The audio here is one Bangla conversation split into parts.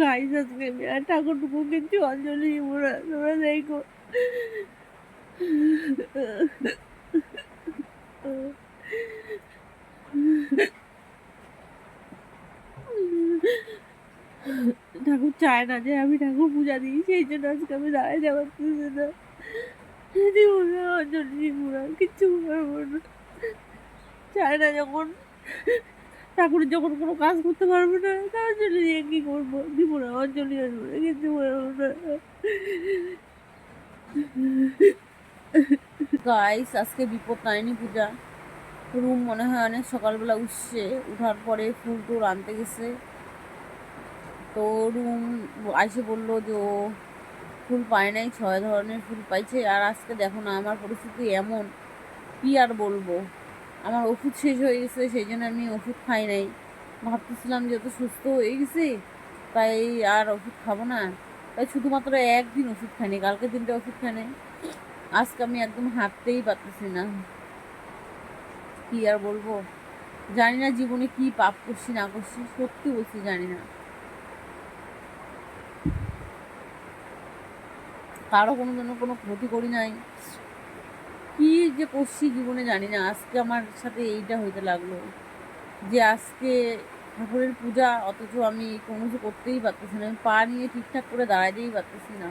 গাইস আজকে আমি আর ঠাকুরটুকু কিন্তু অঞ্জলি মোরা তোমরা দেখো ঠাকুর চায় না যে আমি ঠাকুর পূজা দিই সেই জন্য আজকে আমি দাঁড়াই যাওয়ার না। অঞ্জলি মোরা কিচ্ছু পারব না। চায় না যখন। ঠাকুরের যখন কোনো কাজ করতে পারব না তা অঞ্জলি দিয়ে কি করব? দিব না অঞ্জলি আসব না পারব না। গাইস আজকে বিপদ নাইনি পূজা। রুম মনে হয় অনেক সকালবেলা উঠছে, উঠার পরে ফুল টুল আনতে গেছে। তো রুম আইসে বলল যে ও ফুল পায় নাই, ছয় ধরনের ফুল পাইছে। আর আজকে দেখো না, আমার পরিস্থিতি এমন। কি আর বলব? আমার ওষুধ শেষ হয়ে গেছে, সেই জন্য আমি ওষুধ খাই নাই। ভাবতেছিলাম যে তো সুস্থ হয়ে গেছে, তাই আর ওষুধ খাব না। তাই শুধুমাত্র একদিন ওষুধ খাইনি কালকে দিনটা ওষুধ খাই নাই। আজকে আমি একদম হাঁটতেই পারতেছি না। কি আর বলব? জানি না জীবনে কি পাপ করছি, না করছি, সত্যি বলছি জানি না। কারও কোনো জন্য কোনো ক্ষতি করি নাই। যে করছি জীবনে জানি না, আজকে আমার সাথে এইটা হইতে লাগল। যে আজকে ঠাকুরের পূজা, অথচ আমি কোনো কিছু করতেই পারতেছি না, আমি পা নিয়ে ঠিকঠাক করে দাঁড়াতেই পারতেছি না।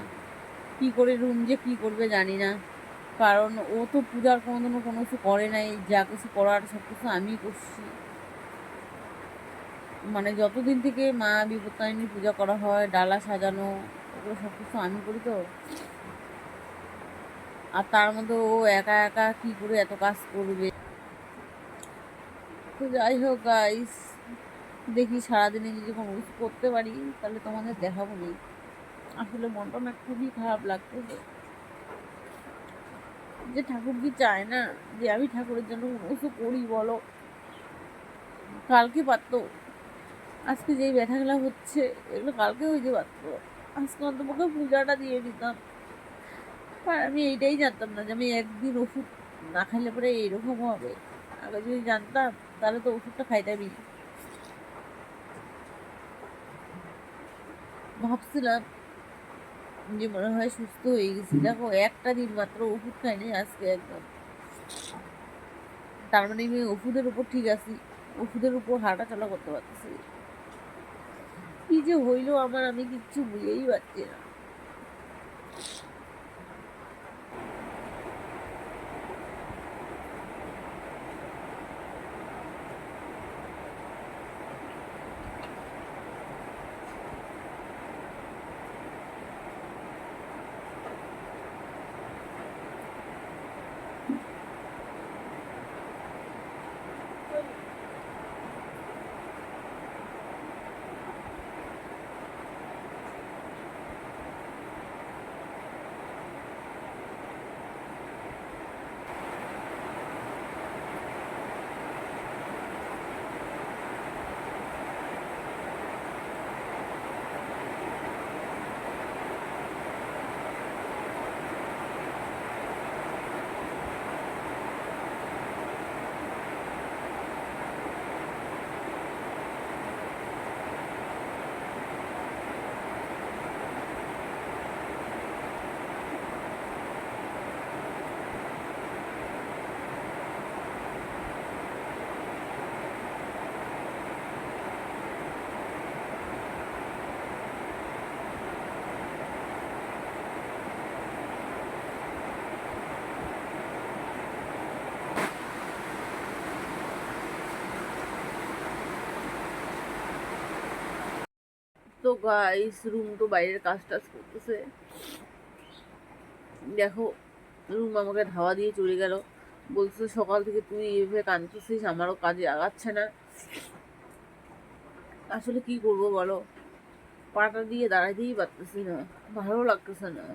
কি করে রুম যে কি করবে জানি না। কারণ ও তো পূজার কোনোদিনও কোনো কিছু করে নাই, যা কিছু করার সব কিছু আমিই করছি। মানে যতদিন থেকে মা বিপত্তারিণী পূজা করা হয়, ডালা সাজানো, ওগুলো সব কিছু আমি করি তো। আর তার মধ্যে ও একা একা কি করে এত কাজ করবে? তো যাই হোক গাইস দেখি সারাদিনে যদি কোনো কিছু করতে পারি, তাহলে তোমাদের দেখাবো নি আসলে মনটা না খুবই খারাপ লাগতেছে। যে ঠাকুর কি চায় না যে আমি ঠাকুরের জন্য কোনো কিছু করি, বলো? কালকে পারতো। আজকে যেই ব্যথাগুলো হচ্ছে, এগুলো কালকে হইতে পারতো। আজকে অন্তপক্ষে পূজাটা দিয়ে দিতাম। আর আমি এইটাই জানতাম না যে আমি একদিন ওষুধ না খাইলে পরে এইরকম হবে। আগে যদি জানতাম, তাহলে তো ওষুধটা খাইতামই। ভাবছিলাম যে মনে হয় সুস্থ হয়ে গেছি। দেখো, একটা দিন মাত্র ওষুধ খাইনি আজকে একদম। তার মানে আমি ওষুধের উপর ঠিক আছি। ওষুধের উপর হাঁটা চলা করতে পারতেছি কি যে হইল আমার আমি কিচ্ছু বুঝেই পারছি না তো গাইস রুম তো বাইরের কাজ টাজ করতেছে। দেখো রুম আমাকে ধাওয়া দিয়ে চলে গেল। বলছে সকাল থেকে তুই এভাবে কাঁদতেছিস, আমারও কাজে আগাচ্ছে না। আসলে কি করব বলো? পাটা দিয়ে দাঁড়াইতেই পারতেছি না, ভালো লাগতেছে না।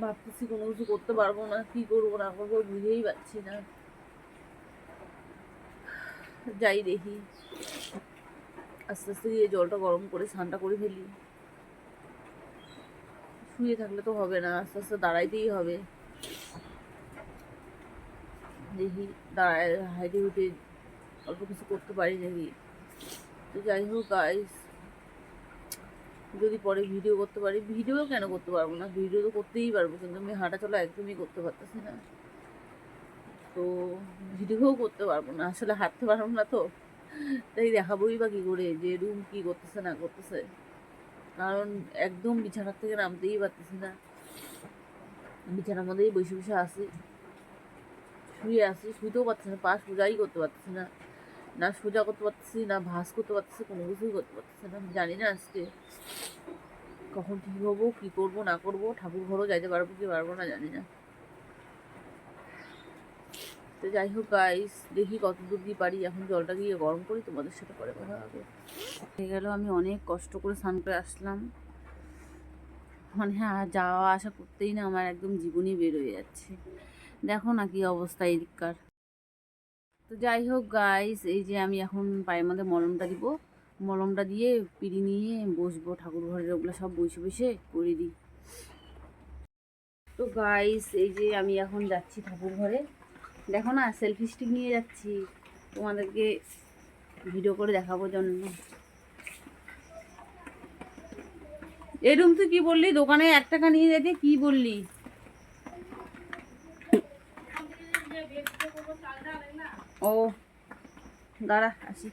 ভাবতেছি কোনো কিছু করতে পারব না, কি করব, না করব, বুঝেই পাচ্ছি না। যাই দেখি। আস্তে আস্তে দিয়ে জলটা গরম করে স্নানটা করে ফেলি। শুয়ে থাকলে তো হবে না, আস্তে আস্তে দাঁড়াইতেই হবে। দেখি দাঁড়ায় হাইটে হুটে অল্প কিছু করতে পারি নাকি? তো যাই হোক গাইস যদি পরে ভিডিও করতে পারি ভিডিও কেন করতে পারব না? ভিডিও তো করতেই পারব, কিন্তু আমি হাঁটা চলা একদমই করতে পারতেছি না। তো ভিডিও করতে পারব না, আসলে হাঁটতে পারব না তো। তাই দেখাবোই বা কী করে যে রুম কী করতেছে না করতেছে। কারণ একদম বিছানার থেকে নামতেই পারতেছি না। বিছানার মধ্যেই বসে বসে আসি শুয়ে আসি শুতেও পারছি না, পা সোজাই করতে পারতেছি না। না সোজা করতে পারতেছি, না ভাস করতে পারতেছি, কোনো কিছুই করতে পারতেছি না। আমি জানি না আজকে কখন ঠিক হব, কী করব, না করব, ঠাকুর ঘরও যাইতে পারব কি পারব না জানি না। তো যাই হোক গাইস দেখি কত দূর দিয়ে পারি। এখন জলটা গিয়ে গরম করি, তোমাদের সাথে পরে কথা হবে। হয়ে গেল, আমি অনেক কষ্ট করে স্নান করে আসলাম। মানে হ্যাঁ যাওয়া আসা করতেই না, আমার একদম জীবনই বের হয়ে যাচ্ছে। দেখো না কি অবস্থা এদিককার। তো যাই হোক গাইস এই যে আমি এখন পায়ের মধ্যে মলমটা দিব। মলমটা দিয়ে পিড়ি নিয়ে বসবো, ঠাকুর ঘরের ওগুলো সব বসে বসে করে দিই। তো গাইস এই যে আমি এখন যাচ্ছি ঠাকুর ঘরে। দেখো না সেলফি স্টিক নিয়ে যাচ্ছি। তোমাদেরকে ভিডিও করে দেখাবো জন্য। এরকম তুই কি বললি? দোকানে এক টাকা নিয়ে যেতে, কি বললি? ও, দাঁড়া, আসি।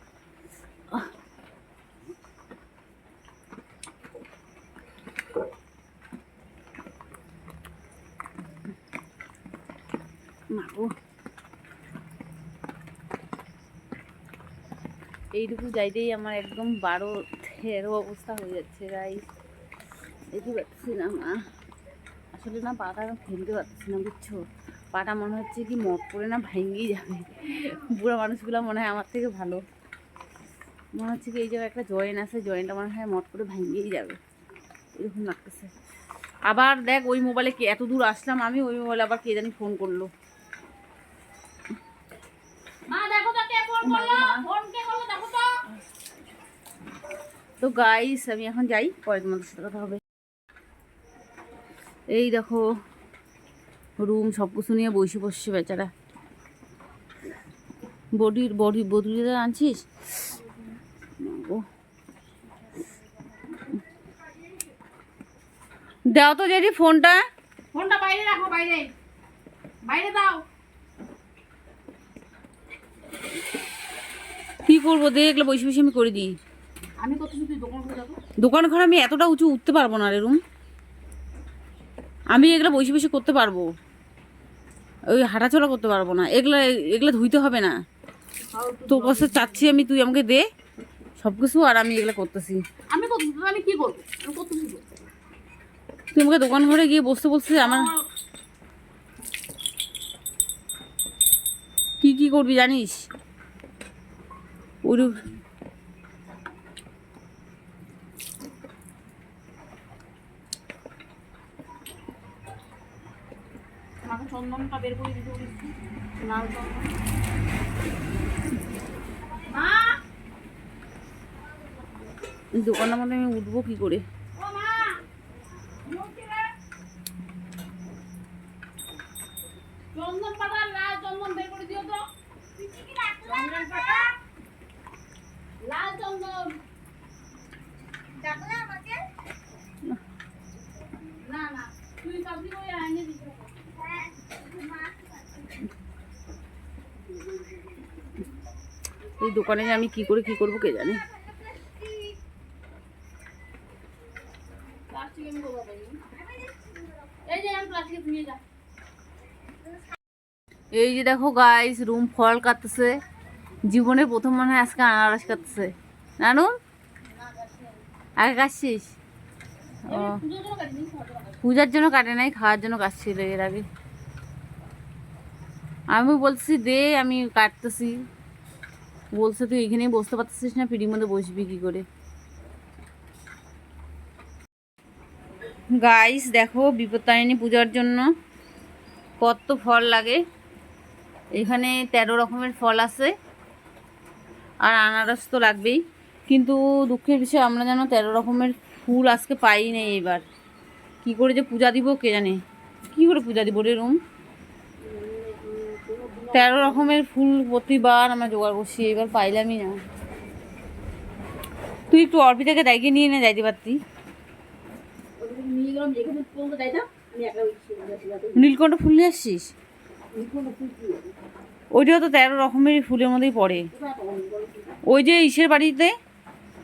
এইটুকু যাইতেই আমার একদম বারো তেরো অবস্থা হয়ে যাচ্ছে গাইস দেখতে পাচ্ছি না মা। আসলে না পাটা ফেলতে পারছি না বুঝছ? পাটা মনে হচ্ছে কি মট করে না ভেঙেই যাবে। বুড়ো মানুষগুলো মনে হয় আমার থেকে ভালো। মনে হচ্ছে কি এই জায়গায় একটা জয়েন্ট আছে জয়েন্টটা মনে হয় মট করে ভেঙেই যাবে। এরকম লাগতেছে। আবার দেখ ওই মোবাইলে কে এত দূর আসলাম আমি ওই মোবাইলে আবার কে জানি ফোন করল। মা দেখো তো কে ফোন করল। ফোন তো গাইস আমি এখন যাই পরে তোমাদের সাথে কথা হবে। এই দেখো রুম সব কিছু নিয়ে বসে বসছে বেচারা। বডির বডি বদলিতে আনছিস? ও। দাও তো যেটি ফোনটা। ফোনটা বাইরে রাখো বাইরে। বাইরে দাও। কি করব দেখলে বসে বসে আমি করে দিই। আমি কত দোকান করে যাব দোকান ঘর আমি এতটা উঁচু উঠতে পারব না রে রুম। আমি এগুলো বসে বসে করতে পারব। ওই হাঁটাচলা করতে পারব না। এগুলো এগুলো ধুইতে হবে না। তোর কাছে চাচ্ছি আমি তুই আমাকে দে। সব কিছু আর আমি এগুলো করতেছি। আমি কত আমি কি করব? তুই আমাকে দোকান ঘরে গিয়ে বসতে বলছিস আমার কি কি করবি জানিস? ওই আমাকে চন্দনটা বের করে দিতে বলেছি। লাল চন্দন। মা! দোকানের মধ্যে আমি উঠবো কি করে ও মা মুখে রে। চন্দন পাতা লাল চন্দন বের করে দিও তো চন্দন পাতা লাল চন্দন ডাকলে আমাকে না না তুই সবজি করে আনিয়ে দিস এই দোকানে যে আমি কি করে কি করব কে জানে? এই যে দেখো গাইস রুম ফল কাটতেছে। জীবনে প্রথম মনে হয় আজকে আনারস কাটতেছে। নানু? আগে কাটছিস? ও। পূজার জন্য কাটে নাই, খাওয়ার জন্য কাটছিল এর আগে। আমি বলছি দে, আমি কাটতেছি। বলছে তুই এখানেই বসতে পারতেছিস না, পিড়ির মধ্যে বসবি কি করে? গাইস দেখো, বিপত্তারিণী পূজার জন্য কত ফল লাগে। এখানে তেরো রকমের ফল আছে, আর আনারস তো লাগবেই। কিন্তু দুঃখের বিষয়, আমরা যেন তেরো রকমের ফুল আজকে পাই নাই এবার। কি করে যে পূজা দিব কে জানে? কি করে পূজা দিব রে রুম? তেরো রকমের ফুল প্রতিবার আমরা জোগাড় করছি, এবার পাইলামই না। তুই একটু অর্পিতাকে দায়িত্ব নিয়ে নে, যাইতে পারতি। নীলকণ্ঠ ফুল নিয়ে আসছিস? ওইটাও তো তেরো রকমের ফুলের মধ্যেই পড়ে? ওই যে ইসের বাড়িতে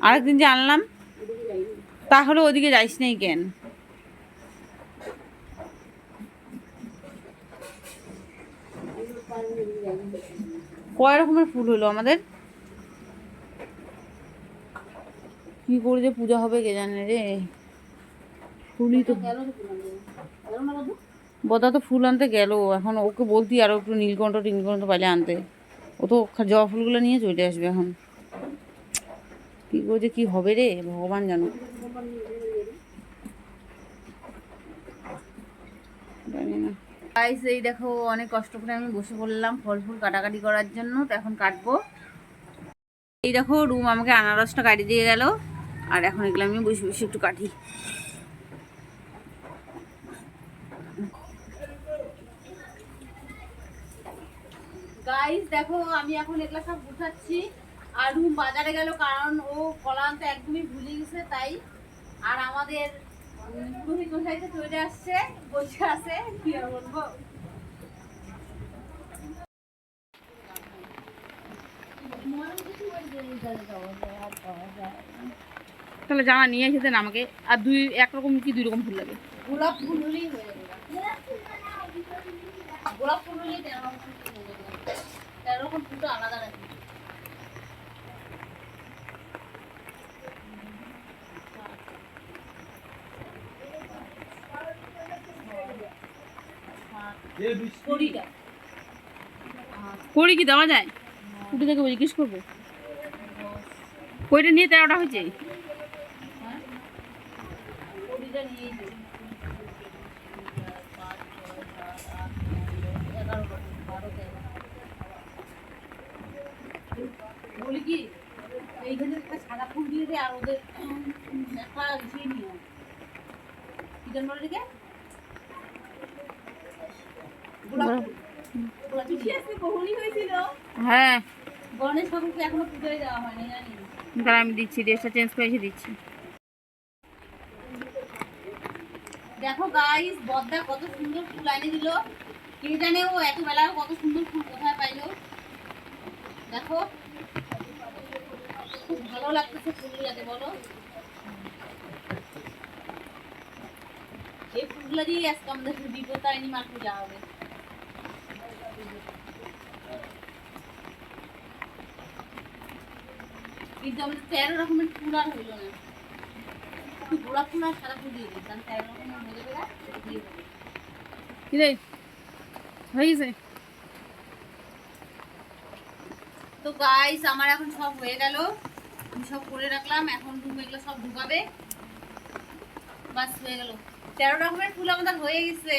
আরেকদিন যে আনলাম, তাহলে ওদিকে যাইস নাই কেন আমি তো পারব না, ওদিকে যাইনি। কয় রকমের ফুল হলো আমাদের? কি করে যে পূজা হবে কে জানে রে? ফুলই তো? বদা তো ফুল আনতে গেল। এখন ওকে বলতি আরও একটু নীলকণ্ঠ টিলকণ্ঠ পাইলে আনতে। ও তো জবা ফুলগুলো নিয়ে চলে আসবে এখন। কি করে যে কি হবে রে? ভগবান জানো। জানি না। গাইস এই দেখো, অনেক কষ্ট করে আমি বসে পড়লাম ফল ফুল কাটাকাটি করার জন্য, তো এখন কাটবো। এই দেখো, রুম আমাকে আনারসটা কাটি দিয়ে গেল, আর এখন এগুলো আমি বসে বসে একটু কাটি। গাইস দেখো, আমি এখন এগুলো সব গুছাচ্ছি, আর রুম বাজারে গেল কারণ ও কলা আনতে একদমই ভুলে গেছে, তাই। আর আমাদের উম, পুরোহিত মশাইতে চলে আসছে বসে আছে কি আর বলব? তাহলে জামা নিয়ে এসে দেন আমাকে? আর দুই একরকম কি দুই রকম ফুল লাগে? গোলাপ ফুল হলেই হয়ে যাবে গোলাপ ফুল হলেই তেরো রকম ফুল আলাদা কড়ি কি দেওয়া যায়? কুটি থেকে জিজ্ঞেস করব। কইটা নিয়ে তেরোটা হয়েছে? বলি কি এইখানে একটা সাদা ফুল দিয়ে দে আর ওদের একটা ইসে নিও বলে এটাকে? গোলাপ ফুল। গোলাপ ফুল। বহুলই হয়েছিল হ্যাঁ। আমি দিচ্ছি ড্রেসটা চেঞ্জ করে দিচ্ছি। দেখো গাইস বদ্দা কত সুন্দর ফুল এনে দিল। কে জানে ও এত বেলা কত সুন্দর ফুল কোথায় পাইলো। দেখো, খুব ভালো লাগতেছে ফুলগুলাতে বলো। এই ফুলগুলো দিয়ে আজকে আমাদের বিপত্তারিণী মার পূজা হবে। কিন্তু আমাদের তেরো রকমের ফুল আর হইল না। গোলাপ ফুল আর সাদা ফুল দিয়ে দিস তেরো রকমের হয়ে যাবে না দিয়ে দেবো। কি রে হয়ে গেছে তো গাইস আমার এখন সব হয়ে গেল। আমি সব করে রাখলাম এখন রুম এগুলো সব ঢুকাবে বাস হয়ে গেল। তেরো রকমের ফুল আমাদের হয়ে গেছে।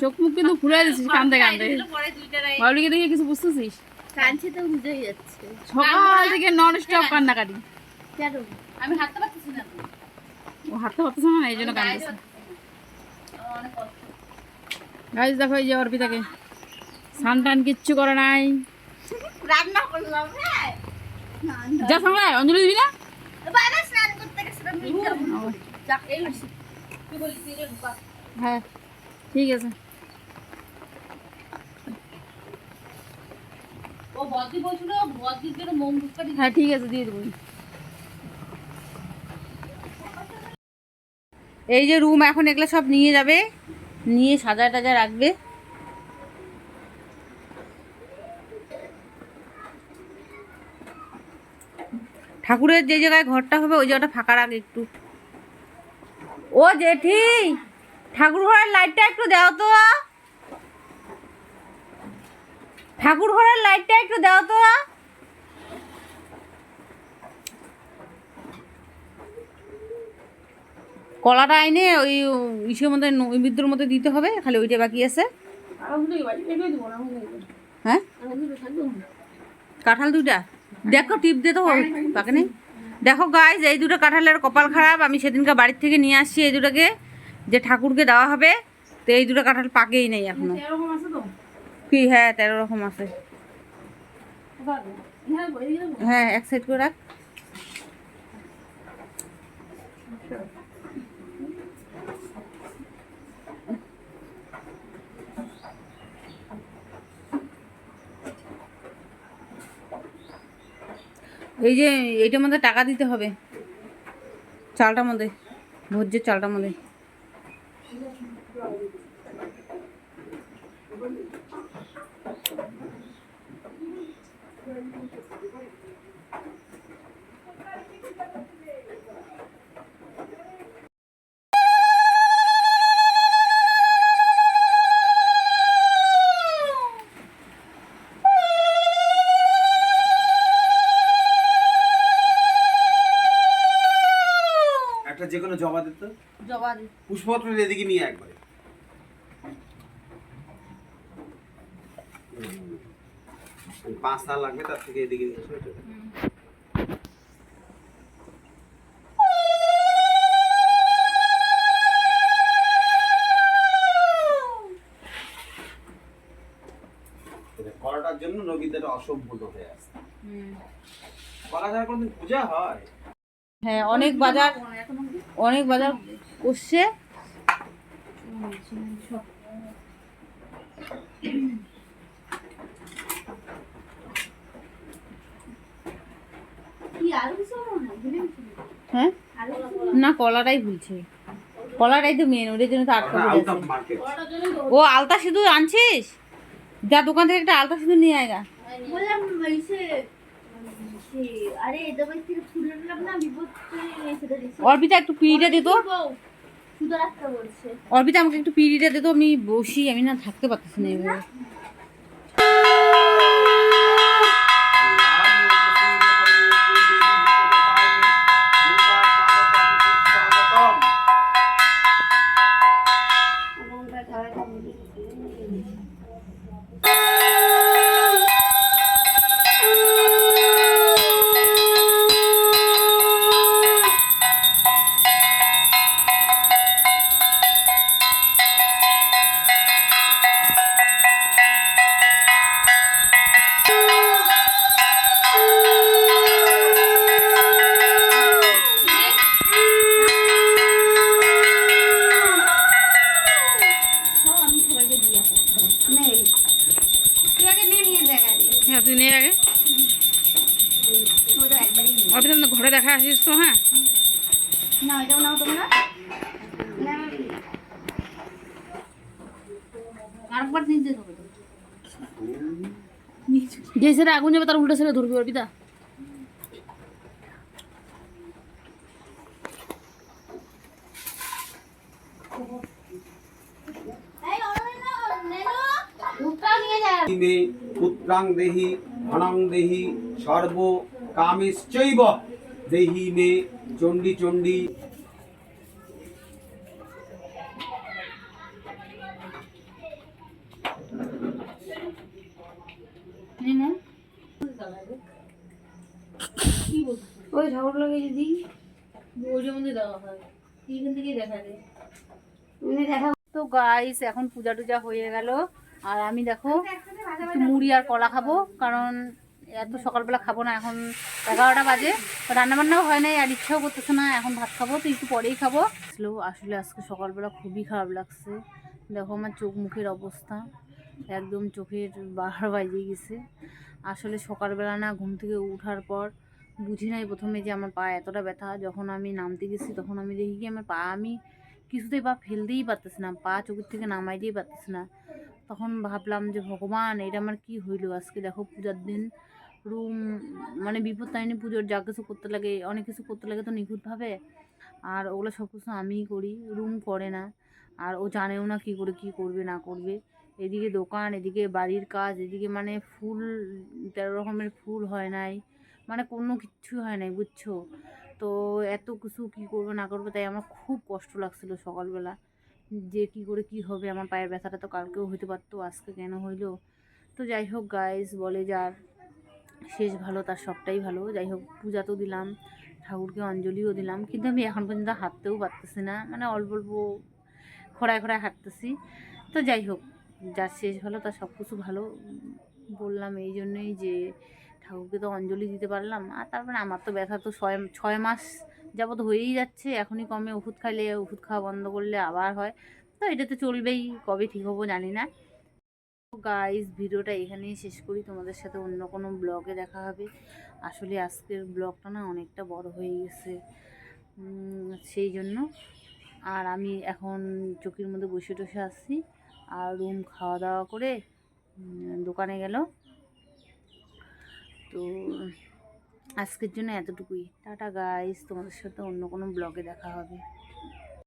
চোখ মুখ কিন্তু ফুলে দিচ্ছিস কান্দে কান্দে। বাবলিকে দেখে কিছু বুঝতেছিস? কাঁদছে তো বুঝেই যাচ্ছে। সকাল থেকে নন স্টপ কান্নাকাটি। কেন? আমি হাঁটতে পারতেছি না। ও হাঁটতে পারতেছে না এই জন্য দেখো এই যে অর্পিতাকে স্নান টান কিচ্ছু করে নাই। রান্না করলাম হ্যাঁ। যা সঙ্গে অঞ্জলি দিবি না? বাবা স্নান করতে হ্যাঁ। ঠিক আছে। হ্যাঁ ঠিক আছে দিয়ে দেবো। এই যে রুম এখন এগুলো সব নিয়ে যাবে নিয়ে সাজা টাজা রাখবে। ঠাকুরের যে জায়গায় ঘরটা হবে ওই জায়গাটা ফাঁকা রাখ একটু। ও জেঠি! ঠাকুর ঘরের লাইটটা একটু দাও তো। ঠাকুর ঘরের লাইটটা একটু দাও তো। কলাটা আইনে ওই ইসের মধ্যে নৈবেদ্যর মধ্যে দিতে হবে, খালি ওইটা বাকি আছে। হ্যাঁ? কাঁঠাল দুইটা? দেখো টিপ দে তো পাকে নেই। দেখো গাইজ এই দুটো কাঁঠালের কপাল খারাপ, আমি সেদিনকে বাড়ির থেকে নিয়ে আসছি এই দুটোকে। যে ঠাকুরকে দেওয়া হবে তো এই দুটো কাঁঠাল পাকেই নেই এখনও। কি হ্যাঁ তেরো রকম আছে। হ্যাঁ এক সাইড করে রাখ। এই যে এইটার মধ্যে টাকা দিতে হবে। চালটার মধ্যে ভোজ্যের চালটার মধ্যে। একটা যে কোনো জমা দিত? জবা দি। পুষ্পপত্রের এদিকে নিয়ে একবারে। পাঁচ তার লাগবে তার থেকে এদিকে নিয়ে এসো, করাটার জন্য রোগীদের অসভ্যত হয়ে আসে কোনদিন পূজা হয়? হ্যাঁ অনেক বাজার অনেক বাজার করছে। হ্যাঁ? না কলাটাই ভুলছে। কলাটাই তো মেন ওটার জন্য তো আটকা ও আলতা সিঁদু আনছিস? যা দোকান থেকে একটা আলতা সিঁদুর নিয়ে আয়গা বললাম অর্পিতা একটু পিড়িটা দিত অর্পিতা আমাকে একটু পিড়িটা দিত আমি বসি আমি না থাকতে পারতেছি না? সেটা আগুন যাবে তার উল্টো সেটা ধরবি অর্পিতা পুত্রাং দেহি ধনং দেহি সর্ব কামেশ্চৈব দেহি মে চণ্ডী চণ্ডী ঠাকুর যদি? তো গাইস এখন পূজা টুজা হয়ে গেল। আর আমি দেখো, একটু মুড়ি আর কলা খাব, কারণ এত সকালবেলা খাব না, এখন এগারোটা বাজে। রান্না বান্নাও হয় নাই, আর ইচ্ছাও করতেছে না, এখন ভাত খাব, তো একটু পরেই খাব। আসলে আজকে সকালবেলা খুবই খারাপ লাগছে। দেখো আমার চোখ মুখের অবস্থা, একদম চোখের বাহার বাজে গেছে। আসলে সকালবেলা না ঘুম থেকে ওঠার পর বুঝি নাই প্রথমে যে আমার পা এতটা ব্যথা। যখন আমি নামতে গেছি, তখন আমি দেখি কি আমার পা আমি কিছুতেই পা ফেলতেই পারতেছি না, পা চোখের থেকে নামাইতেই পারতেছি না। তখন ভাবলাম যে, ভগবান, এটা আমার কি হইল? আজকে দেখো পূজার দিন। রুম মানে বিপদ তাইনি পুজোর যা কিছু করতে লাগে, অনেক কিছু করতে লাগে তো নিখুঁতভাবে। আর ওগুলো সব কিছু আমিই করি, রুম করে না। আর ও জানেও না কী করে, কী করবে, না করবে। এদিকে দোকান, এদিকে বাড়ির কাজ, এদিকে মানে ফুল, তেরো রকমের ফুল হয় নাই। মানে কোনো কিচ্ছু হয় নাই, বুঝছ? তো এত কিছু কী করবে না করবে তাই আমার খুব কষ্ট লাগছিল সকালবেলা। যে কি করে কি হবে, আমার পায়ের ব্যথাটা তো কালকেও হইতে পারতো, আজকে কেন হইল? তো যাই হোক গাইস বলে যার শেষ ভালো, তার সবটাই ভালো। যাই হোক, পূজা তো দিলাম, ঠাকুরকে অঞ্জলিও দিলাম, কিন্তু আমি এখন পর্যন্ত হাঁটতেও পারতেছি না মানে অল্প অল্প খোড়ায় খোড়ায় হাঁটতেছি। তো যাই হোক, যার শেষ ভালো, তার সব কিছু ভালো, বললাম এই জন্যই যে ঠাকুরকে তো অঞ্জলি দিতে পারলাম। আর তারপরে আমার তো ব্যথা তো ছয় ছয় মাস যাবত হয়েই যাচ্ছে। এখনই কমে ওষুধ খাইলে, ওষুধ খাওয়া বন্ধ করলে আবার হয়। তো এটা তো চলবেই, কবে ঠিক হব জানি না। গাইজ ভিডিওটা এখানেই শেষ করি। তোমাদের সাথে অন্য কোনো ব্লগে দেখা হবে। আসলে আজকের ব্লগটা না অনেকটা বড় হয়ে গেছে। সেই জন্য। আর আমি এখন চকির মধ্যে বসে টসে আসছি আর রুম খাওয়া দাওয়া করে দোকানে গেল। তো আজকের জন্য এতটুকুই। টাটা গাইস তোমাদের সাথে অন্য কোনো ব্লগে দেখা হবে।